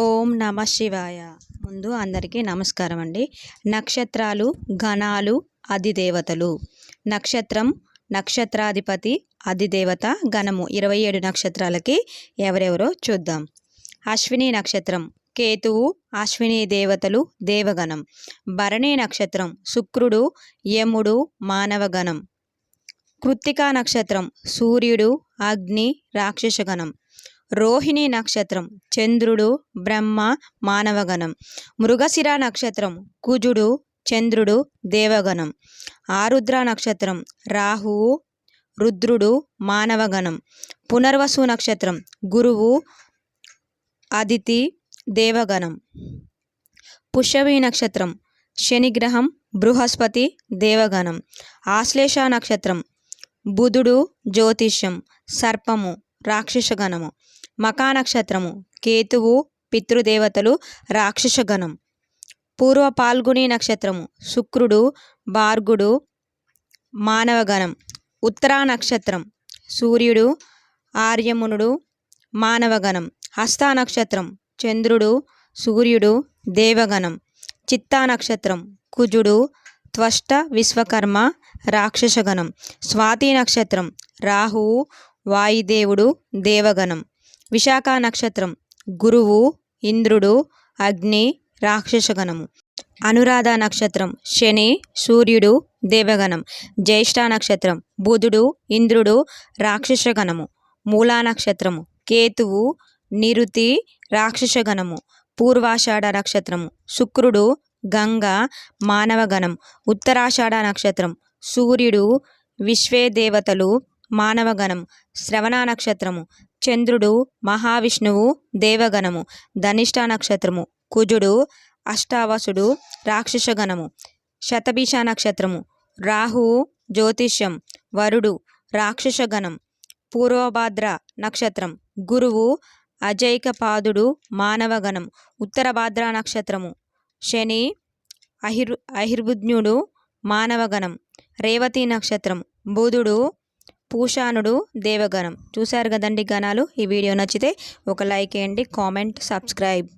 ఓం నమ శివాయ. ముందు అందరికీ నమస్కారం అండి. నక్షత్రాలు గణాలు అధిదేవతలు. నక్షత్రం నక్షత్రాధిపతి అధిదేవత గణము ఇరవై ఏడు నక్షత్రాలకి ఎవరెవరో చూద్దాం. అశ్విని నక్షత్రం కేతువు అశ్విని దేవతలు దేవగణం. భరణి నక్షత్రం శుక్రుడు యముడు మానవగణం కృత్తికా నక్షత్రం సూర్యుడు అగ్ని రాక్షసగణం రోహిణి నక్షత్రం చంద్రుడు బ్రహ్మ మానవగణం. మృగశిర నక్షత్రం కుజుడు చంద్రుడు దేవగణం. ఆరుద్ర నక్షత్రం రాహువు రుద్రుడు మానవగణం. పునర్వసు నక్షత్రం గురువు అదితి దేవగణం. పుష్యవి నక్షత్రం శనిగ్రహం బృహస్పతి దేవగణం. ఆశ్లేష నక్షత్రం బుధుడు జ్యోతిష్యం సర్పము. రాక్షసగణము. మకా నక్షత్రము కేతువు పితృదేవతలు రాక్షసగణం. పూర్వ పాల్గుని నక్షత్రము. శుక్రుడు భార్గుడు మానవగణం. ఉత్తరా నక్షత్రం. సూర్యుడు ఆర్యమునుడు మానవగణం. హస్త నక్షత్రం. చంద్రుడు సూర్యుడు దేవగణం. చిత్తా నక్షత్రం. కుజుడు త్వష్ట విశ్వకర్మ రాక్షసగణం. స్వాతి నక్షత్రం. రాహువు వాయుదేవుడు దేవగణం. విశాఖ నక్షత్రం. గురువు ఇంద్రుడు అగ్ని రాక్షసగణము. అనురాధ నక్షత్రం. శని సూర్యుడు దేవగణం. జ్యేష్ఠ నక్షత్రం. బుధుడు ఇంద్రుడు రాక్షసగణము. మూలా నక్షత్రము. కేతువు నిరుతి రాక్షసగణము. పూర్వాషాఢ నక్షత్రము. శుక్రుడు గంగ మానవగణం. ఉత్తరాషాఢ నక్షత్రం. సూర్యుడు విశ్వే దేవతలు మానవగణం శ్రవణ నక్షత్రము చంద్రుడు మహావిష్ణువు దేవగణము ధనిష్ట నక్షత్రము కుజుడు అష్టావసుడు రాక్షసగణము శతభిష నక్షత్రము రాహువు జ్యోతిష్యం వరుడు రాక్షసగణం పూర్వభాద్ర నక్షత్రం గురువు అజైకపాదుడు మానవగణం ఉత్తరభాద్ర నక్షత్రము శని అహిర్ అహిర్బుజ్ఞుడు మానవగణం రేవతి నక్షత్రం బుధుడు పూషానుడు దేవగణం. చూశారు కదండి గణాలు? ఈ వీడియో నచ్చితే ఒక లైక్ వేయండి కామెంట్ సబ్స్క్రైబ్.